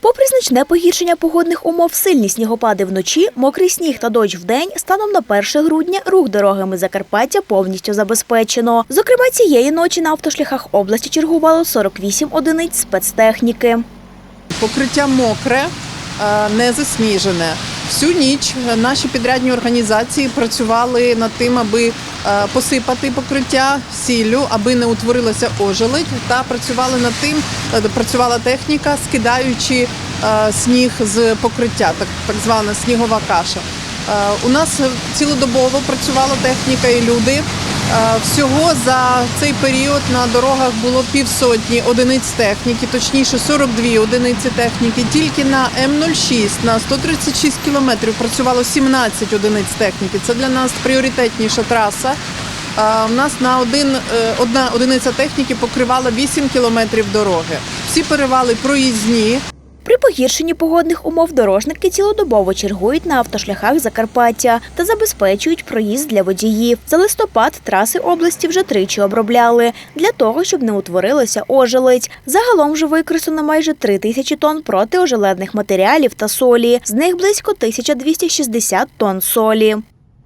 Попри значне погіршення погодних умов, сильні снігопади вночі, мокрий сніг та дощ вдень, станом на 1 грудня рух дорогами Закарпаття повністю забезпечено. Зокрема, цієї ночі на автошляхах області чергувало 48 одиниць спецтехніки. Покриття мокре, е, не засніжене. Всю ніч наші підрядні організації працювали над тим, аби е, посипати покриття сіллю, аби не утворилася ожеледь, та працювали над тим, е, працювала техніка, скидаючи е, сніг з покриття, так, так звана снігова каша. У нас цілодобово працювала техніка і люди. Е, Всього за цей період на дорогах було півсотні одиниць техніки, точніше 42 одиниці техніки. Тільки на М06 на 136 кілометрів працювало 17 одиниць техніки. Це для нас пріоритетніша траса. Е, У нас на один, е, одна одиниця техніки покривала 8 кілометрів дороги. Всі перевали проїзні. При погіршенні погодних умов дорожники цілодобово чергують на автошляхах Закарпаття та забезпечують проїзд для водіїв. За листопад траси області вже тричі обробляли для того, щоб не утворилося ожеледь. Загалом вже використано майже 3 тисячі тонн протиожеледних матеріалів та солі. З них близько 1260 тонн солі.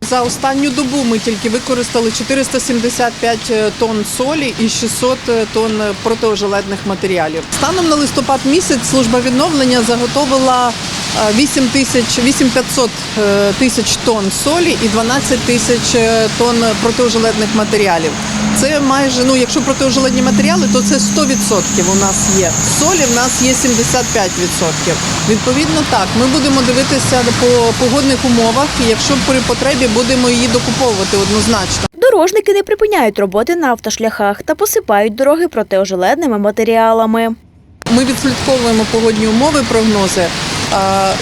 За останню добу ми тільки використали 475 тонн солі і 600 тонн протиожеледних матеріалів. Станом на листопад місяць служба відновлення заготовила е, 8 тисяч 8500 е, тисяч тонн солі і 12 тисяч е, тонн протиожеледних матеріалів. Це майже ну, якщо протиожеледні матеріали, то це 100% у нас є. Солі в нас є 75%. Відповідно, так ми будемо дивитися по погодних умовах. і Якщо при потребі будемо її докуповувати однозначно. Дорожники не припиняють роботи на автошляхах та посипають дороги протиожеледними матеріалами. Ми відслідковуємо погодні умови, прогнози.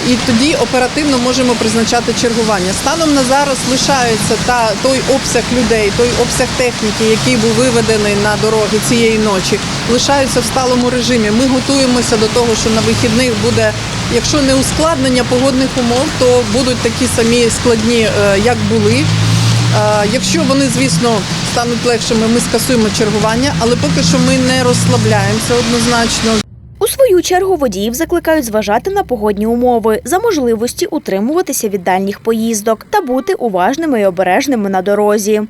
І тоді оперативно можемо призначати чергування. Станом на зараз лишається та той обсяг людей, той обсяг техніки, який був виведений на дороги цієї ночі, лишаються в сталому режимі. Ми готуємося до того, що на вихідних буде, якщо не ускладнення погодних умов, то будуть такі самі складні, е, як були. Е, Якщо вони, звісно, стануть легшими, ми скасуємо чергування, але поки що ми не розслабляємося однозначно. Свою чергу водіїв закликають зважати на погодні умови, за можливості утримуватися від дальніх поїздок та бути уважними і обережними на дорозі.